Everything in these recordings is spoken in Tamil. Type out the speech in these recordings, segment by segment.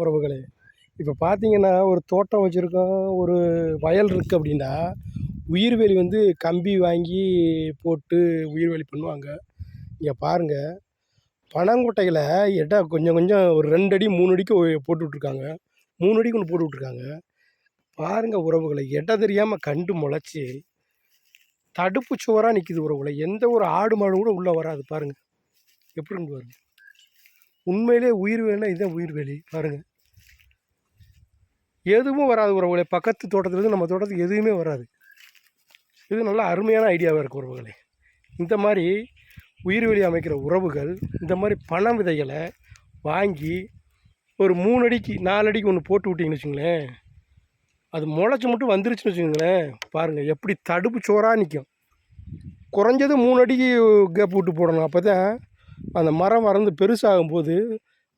உறவுகளே. இப்போ பார்த்தீங்கன்னா ஒரு தோட்டம் வச்சுருக்கோம் ஒரு வயல் இருக்குது அப்படின்னா உயிர்வேலி வந்து கம்பி வாங்கி போட்டு உயிர்வேலி பண்ணுவாங்க. இங்கே பாருங்கள் பனங்கொட்டைகளை இடம் கொஞ்சம் கொஞ்சம் ஒரு ரெண்டு அடி மூணு அடிக்கு போட்டு விட்ருக்காங்க மூணு அடிக்கு ஒன்று போட்டு விட்ருக்காங்க பாருங்கள் உறவுகளை இடம் தெரியாமல் கண்டு முளைச்சி தடுப்பு சுவராக நிற்கிது உறவுகளை. எந்த ஒரு ஆடு மாடு கூட உள்ளே வராது பாருங்கள் எப்படி இருக்கு உண்மையிலே உயிர்வேலினா இதுதான் உயிர்வேலி பாருங்கள் எதுவும் வராது உறவுகளே. பக்கத்து தோட்டத்துலேருந்து நம்ம தோட்டத்துக்கு எதுவுமே வராது. இது நல்ல அருமையான ஐடியாவாக இருக்குது உறவுகளே. இந்த மாதிரி உயிர்வெளி அமைக்கிற உறவுகள் இந்த மாதிரி பண விதைகளை வாங்கி ஒரு மூணு அடிக்கு நாலு அடிக்கு ஒன்று போட்டு விட்டிங்கன்னு வச்சுங்களேன். அது முளைச்சி மட்டும் வந்துருச்சுன்னு வச்சுக்கோங்களேன் பாருங்கள் எப்படி தடுப்பு சோறாக நிற்கும் குறைஞ்சது மூணு அடிக்கு கேப் விட்டு போடணும். அப்போ தான் அந்த மரம் வளர்ந்து பெருசாகும்போது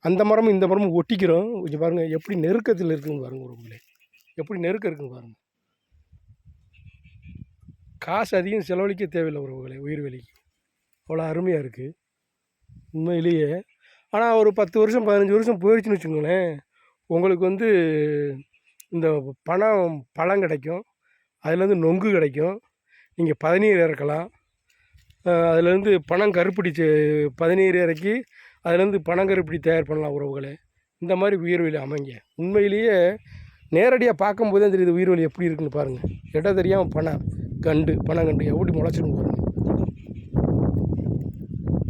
அந்த மரமும் இந்த மரமும் ஒட்டிக்கிறோம். கொஞ்சம் பாருங்கள் எப்படி நெருக்கத்தில் இருக்குதுன்னு பாருங்கள் உறவுகளே. எப்படி நெருக்கம் இருக்குன்னு பாருங்கள் காசு அதிகம் செலவழிக்க தேவையில்லை உறவுகளே உயிர்வெளிக்கு அவ்வளோ அருமையாக இருக்குது உண்மையிலேயே. ஆனால் ஒரு பத்து வருஷம் பதினஞ்சு வருஷம் போயிடுச்சுன்னு வச்சுக்கோங்களேன். உங்களுக்கு வந்து இந்த பணம் பழம் கிடைக்கும். அதுலேருந்து நொங்கு கிடைக்கும். நீங்கள் பதநீர் இறக்கலாம். அதுலேருந்து பணம் கருப்படி செ- பதநீர் இறக்கி அதுலேருந்து பனங்கருப்பட்டி தயார் பண்ணலாம் உறவுகளே. இந்த மாதிரி உயிர்வெளி அமைங்க. உண்மையிலேயே நேரடியாக பார்க்கும்போது தான் தெரியுது உயிர்வெளி எப்படி இருக்குன்னு பாருங்கள் இடம் தெரியாமல் பணம் கண்டு பனங்கண்டு எப்படி முளைச்சிருக்கு பாருங்கள்